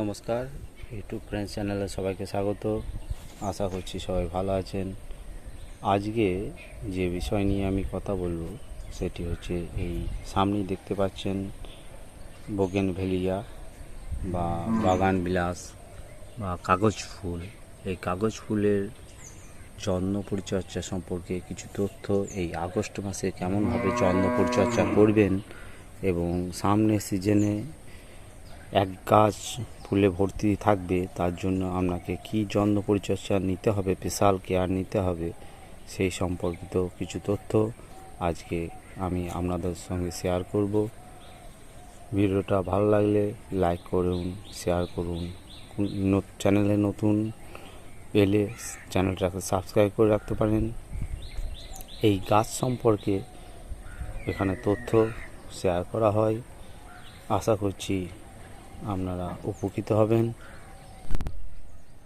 নমস্কার YouTube friends চ্যানেলে সবাইকে স্বাগত। আশা করছি সবাই ভালো আছেন। আজকে যে বিষয় নিয়ে আমি কথা বলব, সেটি হচ্ছে এই সামনেই দেখতে পাচ্ছেন বোগেন ভেলিয়া বা বাগান বিলাস বা কাগজ ফুল। এই কাগজ ফুলের যত্ন পরিচর্যা সম্পর্কে কিছু তথ্য এই আগস্ট মাসে কেমনভাবে যত্ন পরিচর্যা করবেন এবং সামনের সিজনে এক গাছ ফুলে ভর্তি থাকবে, তার জন্য আপনাকে কি যত্ন পরিচর্যা নিতে হবে, স্পেশাল কেয়ার নিতে হবে, সেই সম্পর্কিত কিছু তথ্য আজকে আমি আপনাদের সঙ্গে শেয়ার করব। ভিডিওটা ভালো লাগলে লাইক করুন, শেয়ার করুন। চ্যানেলে নতুন এলে চ্যানেলটাকে সাবস্ক্রাইব করে রাখতে পারেন। এই গাছ সম্পর্কে এখানে তথ্য শেয়ার করা হয়। আশা করছি আপনারা উপকৃত হবেন।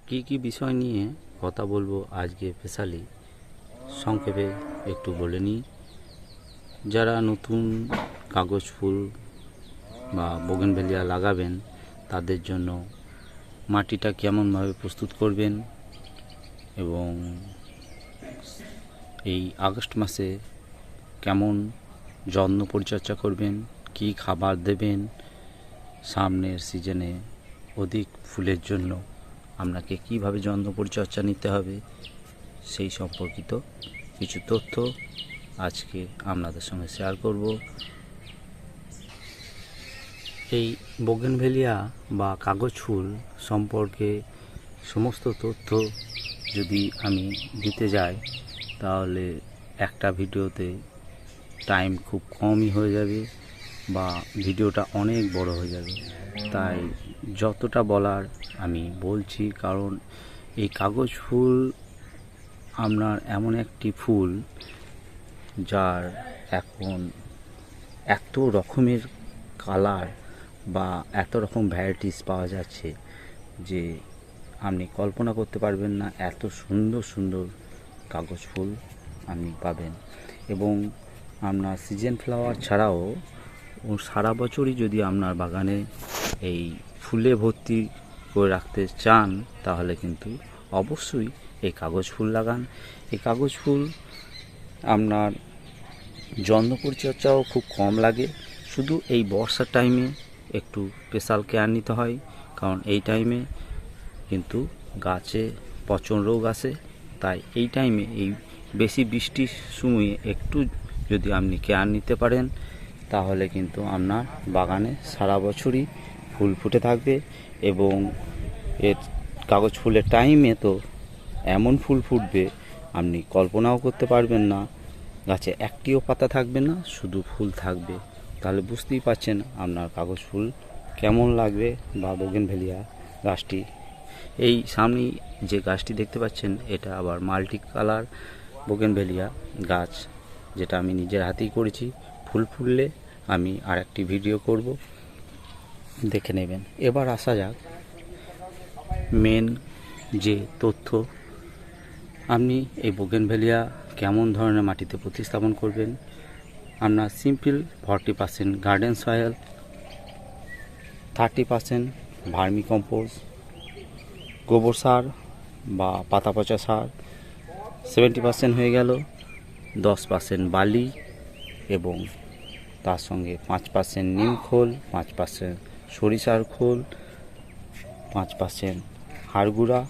কি কি বিষয় নিয়ে কথা বলব আজকে স্পেশালি, সংক্ষেপে একটু বলে নিই। যারা নতুন কাগজ ফুল বা বোগেনভেলিয়া লাগাবেন, তাদের জন্য মাটিটা কেমনভাবে প্রস্তুত করবেন এবং এই আগস্ট মাসে কেমন যত্ন পরিচর্যা করবেন, কি খাবার দেবেন সামনের সিজনে অধিক ফুলের জন্য আপনাকে কীভাবে যত্ন পরিচর্যা নিতে হবে, সেই সম্পর্কিত কিছু তথ্য আজকে আপনাদের সঙ্গে শেয়ার করব। এই বোগেনভেলিয়া বা কাগজ ফুল সম্পর্কে সমস্ত তথ্য যদি আমি দিতে যাই, তাহলে একটা ভিডিওতে টাইম খুব কমই হয়ে যাবে। বা ভিডিওটা অনেক বড় হয়ে যাবে। তাই যতটা বলার আমি বলছি, কারণ এই কাগজ ফুল আপনার এমন একটি ফুল যার এখন এত রকমের কালার বা এত রকম ভ্যারাইটিস পাওয়া যাচ্ছে যে আপনি কল্পনা করতে পারবেন না এত সুন্দর সুন্দর কাগজ ফুল আপনি পাবেন। এবং আপনার সিজন ফ্লাওয়ার ছাড়াও সারা বছরই যদি আপনার বাগানে এই ফুলে ভর্তি করে রাখতে চান, তাহলে কিন্তু অবশ্যই এই কাগজ ফুল লাগান। এই কাগজ ফুল আপনার যত্ন পরিচর্যাও খুব কম লাগে। শুধু এই বর্ষার টাইমে একটু স্পেশাল কেয়ার নিতে হয়, কারণ এই টাইমে কিন্তু গাছে পচন রোগ আসে তাই এই টাইমে এই বেশি বৃষ্টির সময়ে একটু যদি আপনি কেয়ার নিতে পারেন তাহলে কিন্তু আপনার বাগানে সারা বছরই ফুল ফুটে থাকবে এবং এর কাগজ ফুলের টাইমে তো এমন ফুল ফুটবে, আপনি কল্পনাও করতে পারবেন না। গাছে একটিও পাতা থাকবে না, শুধু ফুল থাকবে। তাহলে বুঝতেই পারছেন আপনার কাগজ ফুল কেমন লাগবে বা বোগেনভেলিয়া গাছটি। এই সামনেই যে গাছটি দেখতে পাচ্ছেন, এটা আবার মাল্টি কালার বোগেনভেলিয়া গাছ, যেটা আমি নিজের হাতেই করেছি। ফুল ফুললে আমি আর একটি ভিডিও করব। দেখে নেবেন। এবার আসা যাক মেন যে তথ্য। আপনি এই বোগেনভেলিয়া কেমন ধরনের মাটিতে প্রতিস্থাপন করবেন? আপনার simple forty percent garden soil, thirty percent vermicompost গোবর সার বা পাতা পচা সার, সেভেন্টি পার্সেন্ট হয়ে গেল, দশ পার্সেন্ট বালি এবং তার সঙ্গে পাঁচ পার্সেন্ট নিম খোল, পাঁচ পার্সেন্ট সরিষার খোল, পাঁচ পার্সেন্ট হাড়গুড়া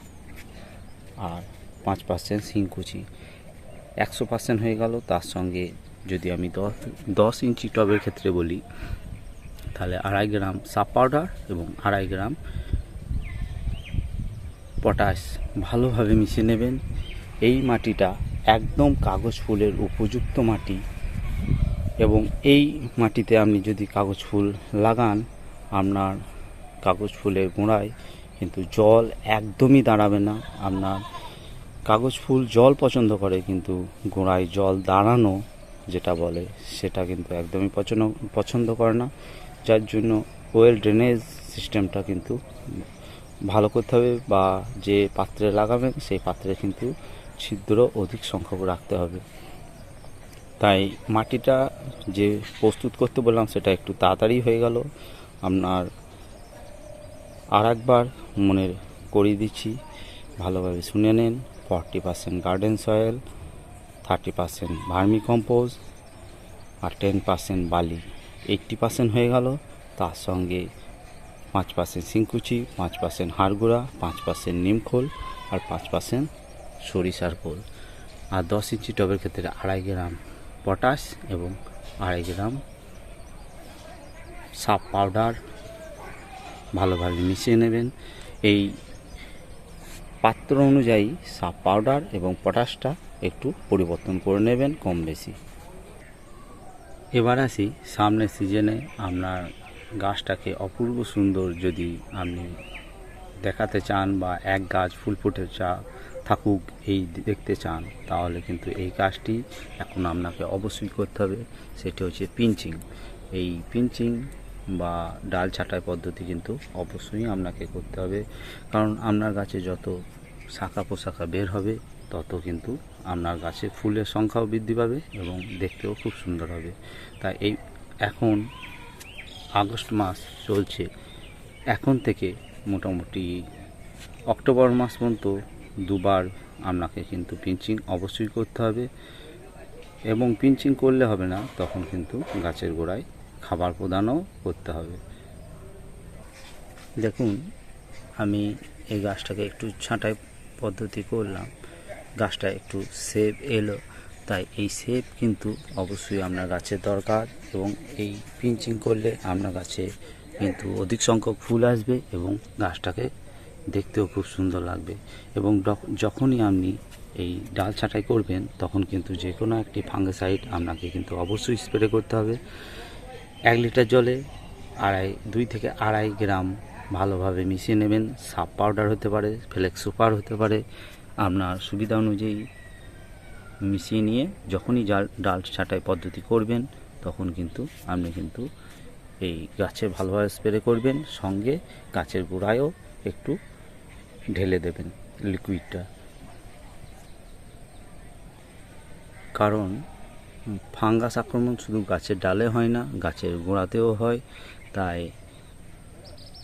আর পাঁচ পার্সেন্ট শিংকুচি। একশো পার্সেন্ট হয়ে গেল, তার সঙ্গে যদি আমি দশ দশ ইঞ্চি টবের ক্ষেত্রে বলি, তাহলে আড়াই গ্রাম সাপ পাউডার এবং আড়াই গ্রাম পটাশ ভালোভাবে মিশিয়ে নেবেন। এই মাটিটা একদম কাগজ ফুলের উপযুক্ত মাটি। এবং এই মাটিতে আপনি যদি কাগজ ফুল লাগান, আপনার কাগজ ফুলের গোড়ায় কিন্তু জল একদমই দাঁড়াবে না। আপনার কাগজ ফুল জল পছন্দ করে, কিন্তু গোড়ায় জল দাঁড়ানো যেটা বলে, সেটা কিন্তু একদমই পছন্দ পছন্দ করে না। যার জন্য ওয়েল ড্রেনেজ সিস্টেমটা কিন্তু ভালো করতে হবে বা যে পাত্রে লাগাবেন, সেই পাত্রে কিন্তু ছিদ্র অধিক সংখ্যক রাখতে হবে। তাই মাটিটা যে প্রস্তুত করতে বললাম সেটা একটু তাড়াতাড়ি হয়ে গেল। আপনার আর একবার মনে করিয়ে দিচ্ছি, ভালোভাবে শুনে নেন। Forty percent garden soil, thirty percent vermicompost আর টেন পার্সেন্ট বালি। এইট্টি পার্সেন্ট হয়ে গেল। তার সঙ্গে পাঁচ পার্সেন্ট সিংকুচি পাঁচ পার্সেন্ট হাড়গুড়া, পাঁচ পার্সেন্ট নিমখোল আর পাঁচ পার্সেন্ট সরিষার খোল। আর দশ ইঞ্চি টবের ক্ষেত্রে আড়াই গ্রাম পটাশ এবং আড়াই গ্রাম সাপ পাউডার ভালোভাবে মিশিয়ে নেবেন। এই পাত্র অনুযায়ী সাপ পাউডার এবং পটাশটা একটু পরিবর্তন করে নেবেন কম বেশি। এবার আসি সামনের সিজনে আপনার গাছটাকে অপূর্ব সুন্দর যদি আপনি দেখাতে চান বা এক গাছ ফুল ফুটে চা থাকুক, এই দেখতে চান, তাহলে কিন্তু এই কাজটি এখন আপনাকে অবশ্যই করতে হবে। সেটি হচ্ছে পিঞ্চিং এই পিঞ্চিং বা ডাল ছাঁটাই পদ্ধতি কিন্তু অবশ্যই আপনাকে করতে হবে। কারণ আপনার গাছে যত শাখা পোশাখা বের হবে, তত কিন্তু আপনার গাছে ফুলের সংখ্যাও বৃদ্ধি পাবে এবং দেখতেও খুব সুন্দর হবে। তাই এই এখন আগস্ট মাস চলছে। এখন থেকে মোটামুটি অক্টোবর মাস পর্যন্ত দুবার আপনাকে কিন্তু পিঞ্চিং অবশ্যই করতে হবে এবং পিঞ্চিং করলে হবে না, তখন কিন্তু গাছের গোড়ায় খাবার প্রদানও করতে হবে। দেখুন, আমি এই গাছটাকে একটু ছাঁটাই পদ্ধতি করলাম, গাছটা একটু সেপ এলো, তাই এই সেপ কিন্তু অবশ্যই আপনার গাছের দরকার এবং এই পিঞ্চিং করলে আপনার গাছে কিন্তু অধিক সংখ্যক ফুল আসবে এবং গাছটাকে দেখতেও খুব সুন্দর লাগবে। এবং যখনই আপনি এই ডাল ছাঁটাই করবেন, তখন কিন্তু যে কোনো একটি ফাঙ্গিসাইড আপনাকে কিন্তু অবশ্যই স্প্রে করতে হবে। এক লিটার জলে আড়াই, দুই থেকে আড়াই গ্রাম ভালোভাবে মিশিয়ে নেবেন। সাপ পাউডার হতে পারে, ফ্লেক্স সুপার হতে পারে। আপনার সুবিধা অনুযায়ী মিশিয়ে নিয়ে যখনই জাল, ডাল ছাঁটাই পদ্ধতি করবেন, তখন কিন্তু আপনি কিন্তু এই গাছে ভালোভাবে স্প্রে করবেন। সঙ্গে গাছের গোড়ায়ও একটু ঢেলে দেবেন লিকুইডটা কারণ ফাঙ্গাস আক্রমণ শুধু গাছের ডালে হয় না, গাছের গোড়াতেও হয়। তাই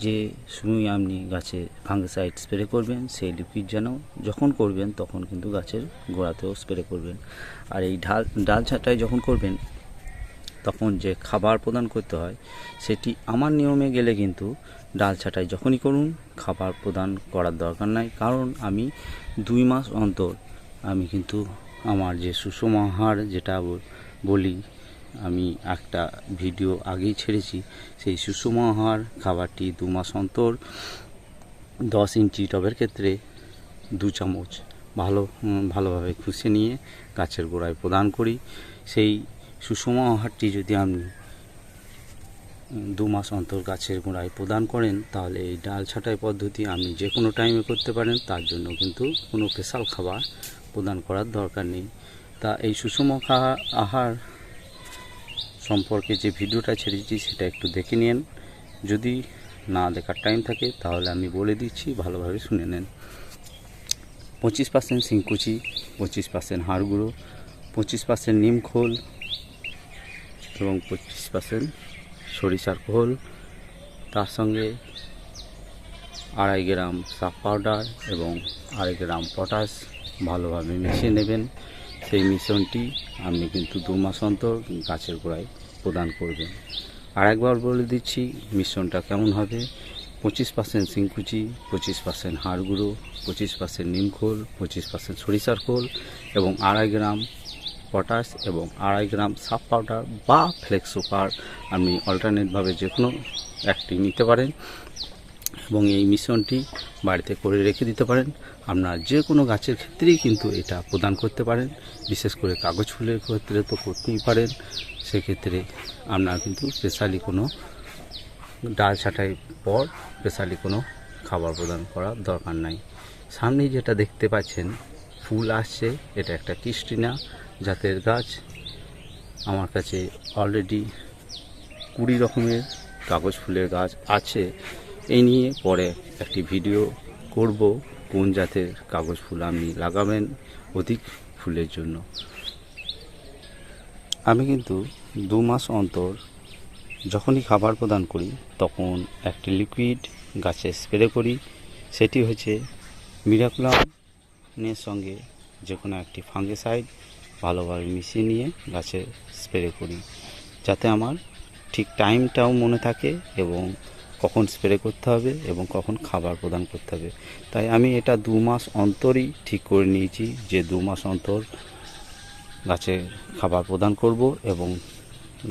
যে সময় আপনি গাছে ফাঙ্গিসাইড স্প্রে করবেন, সেই লিকুইড যেন যখন করবেন তখন কিন্তু গাছের গোড়াতেও স্প্রে করবেন। আর এই ঢাল, ডাল ছাঁটাই যখন করবেন, তখন যে খাবার প্রদান করতে হয়, সেটি আমার নিয়মে গেলে কিন্তু ডাল ছাঁটাই যখনই করুন খাবার প্রদান করার দরকার নাই। কারণ আমি দুই মাস অন্তর আমি কিন্তু আমার যে সুষম আহার যেটা বলি আমি একটা ভিডিও আগেই ছেড়েছি সেই সুষম আহার খাবারটি দু মাস অন্তর দশ ইঞ্চি টবের ক্ষেত্রে দু চামচ ভালো ভালোভাবে খুশে নিয়ে গাছের গোড়ায় প্রদান করি। সেই সুষম আহারটি যদি উম, দু মাস অন্তর গাছের গোড়ায় প্রদান করেন, তাহলে এই ডাল ছাঁটাই পদ্ধতি আপনি যে কোনো টাইমে করতে পারেন, তার জন্য কিন্তু কোনো স্পেশাল খাবার প্রদান করার দরকার নেই। তা এই সুষম আহার সম্পর্কে যে ভিডিওটা ছেড়েছি, সেটা একটু দেখে নিন। যদি না দেখার টাইম থাকে, তাহলে আমি বলে দিচ্ছি, ভালোভাবে শুনে নেন। পঁচিশ পার্সেন্ট সিংকুচি পঁচিশ পার্সেন্ট হাড় গুঁড়ো পঁচিশ পার্সেন্ট নিম খোল এবং পঁচিশ পার্সেন্ট সরিষার খোল, তার সঙ্গে আড়াই গ্রাম সাফ পাউডার এবং আড়াই গ্রাম পটাশ ভালোভাবে মিশিয়ে নেবেন। সেই মিশ্রণটি আপনি কিন্তু দু মাস অন্তর গাছের গোড়ায় প্রদান করবেন। আর একবার বলে দিচ্ছি, মিশ্রণটা কেমন হবে? পঁচিশ পার্সেন্ট সিংকুচি পঁচিশ পার্সেন্ট হাড় গুঁড়ো, পঁচিশ পার্সেন্ট নিমখোল পঁচিশ পার্সেন্ট সরিষার খোল এবং আড়াই গ্রাম পটাশ এবং আড়াই গ্রাম সাফ পাউডার বা ফ্লেক্স সুপার আপনি অল্টারনেটভাবে যে কোনো একটি নিতে পারেন এবং এই মিশ্রণটি বাড়িতে করে রেখে দিতে পারেন। আপনার যে কোনো গাছের ক্ষেত্রেই কিন্তু এটা প্রদান করতে পারেন। বিশেষ করে কাগজ ফুলের ক্ষেত্রে তো করতেই পারেন। সেক্ষেত্রে আপনার কিন্তু স্পেশালি কোনো ডাল ছাঁটাই পর স্পেশালি কোনো খাবার প্রদান করার দরকার নাই। সামনেই যেটা দেখতে পাচ্ছেন, ফুল আসছে, এটা একটা কিস্টিনা জাতের গাছ। আমার কাছে অলরেডি কুড়ি রকমের কাগজ ফুলের গাছ আছে। এই নিয়ে পরে একটি ভিডিও করব, কোন জাতের কাগজ ফুল আপনি লাগাবেন অধিক ফুলের জন্য। আমি কিন্তু দু মাস অন্তর যখনই খাবার প্রদান করি, তখন একটি লিকুইড গাছে স্প্রে করি। সেটি হচ্ছে মিরাকুলামের সঙ্গে যে কোনো একটি ফাঙ্গিসাইড ভালোভাবে মিশিয়ে নিয়ে গাছে স্প্রে করি। যাতে আমার ঠিক টাইমটাও মনে থাকে এবং কখন স্প্রে করতে হবে এবং কখন খাবার প্রদান করতে হবে। তাই আমি এটা দু মাস অন্তরই ঠিক করে নিয়েছি যে দু মাস অন্তর গাছে খাবার প্রদান করব এবং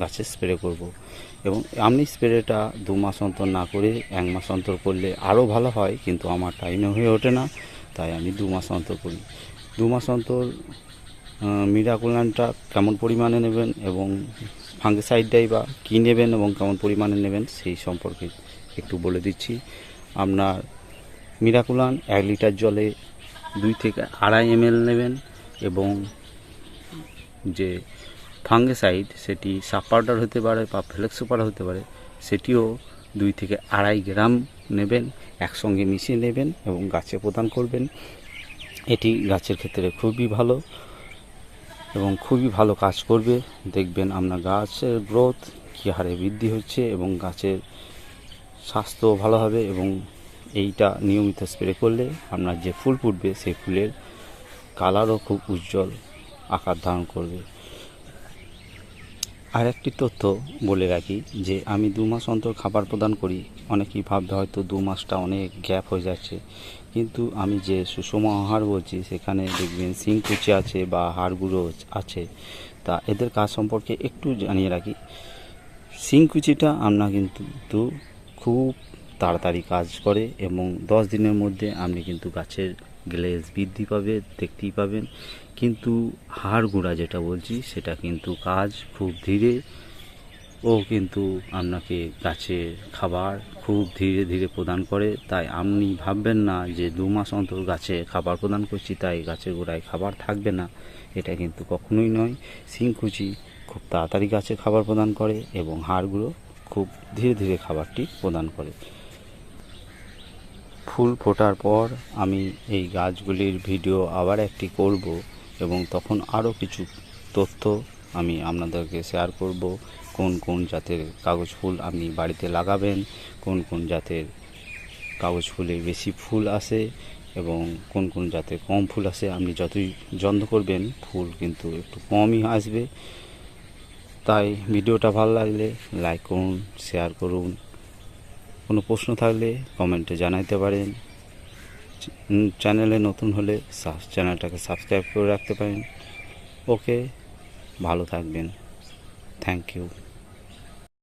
গাছে স্প্রে করব। এবং আমি স্প্রেটা দু মাস অন্তর না করে এক মাস অন্তর করলে আরও ভালো হয়, কিন্তু আমার টাইমে হয়ে ওঠে না, তাই আমি দু মাস অন্তর করি। দু মাস অন্তর মিরাকুলানটা কেমন পরিমাণে নেবেন এবং ফাঙ্গিসাইডটাই বা কী নেবেন এবং কেমন পরিমাণে নেবেন সেই সম্পর্কে একটু বলে দিচ্ছি। আপনার মিরাকুলান এক লিটার জলে দুই থেকে আড়াই এমএল নেবেন এবং যে ফাঙ্গিসাইড সেটি সাব পাউডার হতে পারে বা ফ্লেক্স হতে পারে, সেটিও দুই থেকে আড়াই গ্রাম নেবেন, একসঙ্গে মিশিয়ে নেবেন এবং গাছে প্রদান করবেন। এটি গাছের ক্ষেত্রে খুবই ভালো। এবং খুবই ভালো কাজ করবে। দেখবেন আপনার গাছের গ্রোথ কী হারে বৃদ্ধি হচ্ছে এবং গাছের স্বাস্থ্য ভালো হবে এবং এইটা নিয়মিত স্প্রে করলে আপনার যে ফুল ফুটবে, সেই ফুলের কালারও খুব উজ্জ্বল আকার ধারণ করবে। আর একটি তথ্য বলে রাখি যে আমি দু মাস অন্তর খাবার প্রদান করি। অনেকেই ভাববে হয়তো দু মাসটা অনেক গ্যাপ হয়ে যাচ্ছে। কিন্তু আমি যে সুষম আহার বলছি, সেখানে দেখবেন সিংকুচি আছে বা হাড়গুঁড়ো আছে। তা এদের কাজ সম্পর্কে একটু জানিয়ে রাখি। সিংকুচিটা আমরা কিন্তু খুব তাড়াতাড়ি কাজ করে এবং দশ দিনের মধ্যে আপনি কিন্তু গাছের গ্লেজ বৃদ্ধি পাবে, দেখতেই পাবেন। কিন্তু হাড় গুঁড়া যেটা বলছি, সেটা কিন্তু কাজ খুব ধীরে। ও কিন্তু আপনাকে গাছের খাবার খুব ধীরে ধীরে প্রদান করে। তাই আপনি ভাববেন না যে দু মাস অন্তর গাছে খাবার প্রদান করছি, তাই গাছের গোড়ায় খাবার থাকবে না। এটা কিন্তু কখনোই নয়। সিংকুচি খুব তাড়াতাড়ি গাছে খাবার প্রদান করে এবং হাড়গুলো খুব ধীরে ধীরে খাবারটি প্রদান করে। ফুল ফোটার পর আমি এই গাছগুলির ভিডিও আবার একটি করব এবং তখন আরও কিছু তথ্য আমি আপনাদেরকে শেয়ার করব। কোন কোন জাতের কাগজ ফুল আপনি বাড়িতে লাগাবেন, কোন কোন জাতের কাগজ ফুলে বেশি ফুল আসে এবং কোন কোন জাতের কম ফুল আসে। আপনি যতই যত্ন করবেন, ফুল কিন্তু একটু কমই আসবে। তাই ভিডিওটা ভালো লাগলে লাইক করুন, শেয়ার করুন। কোনো প্রশ্ন থাকলে কমেন্টে জানাইতে পারেন। চ্যানেলে নতুন হলে চ্যানেলটাকে সাবস্ক্রাইব করে রাখতে পারেন। ওকে, ভালো থাকবেন। Thank you.